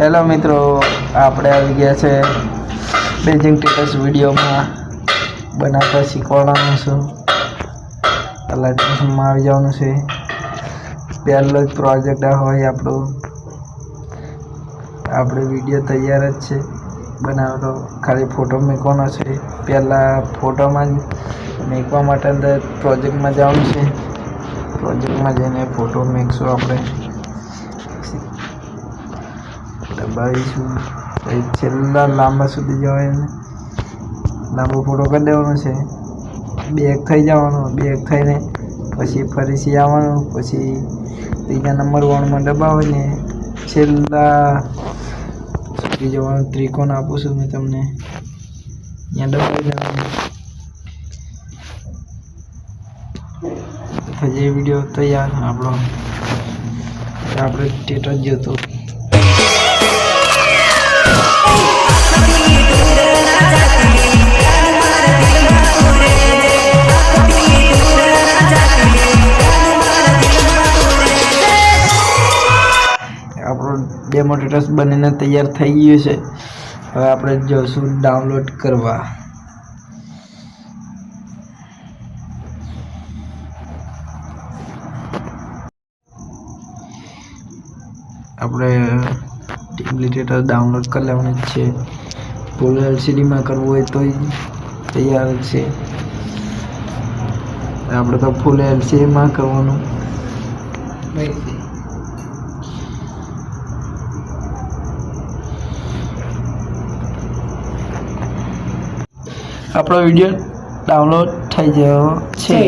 Hello મિત્રો, આપણે આવી ગયા છે બેજિંગ ટેટસ વિડીયોમાં. બનાવતા શીખવાડવાનું છું. લાઇટમાં આવી જવાનું છે. પહેલો જ પ્રોજેક્ટ હોય આપણો. આપણે વીડિયો તૈયાર જ છે. બનાવતો ખાલી ફોટો મૂકવાનો છે. પહેલાં ફોટોમાં જ મૂકવા માટે અંદર પ્રોજેક્ટમાં જવાનું છે. પ્રોજેક્ટમાં જઈને ફોટો મૂકશું આપણે. દબાવીશું. પછી છેલ્લા લાંબા સુધી જવાય લાંબો ફોટો કરી દેવાનો છે. બેગ થઈ જવાનો બેગ થઈને પછી ફરીથી આવવાનું, પછી ત્રીજા નંબર વનમાં દબાવીને છેલ્લા સુધી જવાનું ત્રિકોણ આપું છું મેં તમને. ત્યાં દબાવી દેવાનું. પછી વીડિયો તૈયાર, આપણો આપણે જ જોતો. ડેમો ટેટસ બનીને તૈયાર થઈ ગયું છે. હવે આપણે જઈશું ડાઉનલોડ કરવા. આપણે ટેમ્પલેટ ડાઉનલોડ કરી લેવાનું છે. ફૂલ એલસીડીમાં કરવું હોય તોય તૈયાર છે. આપણે તો ફૂલ એલસીડીમાં કરવાનું. આપણો વીડિયો ડાઉનલોડ થઈ ગયો છે.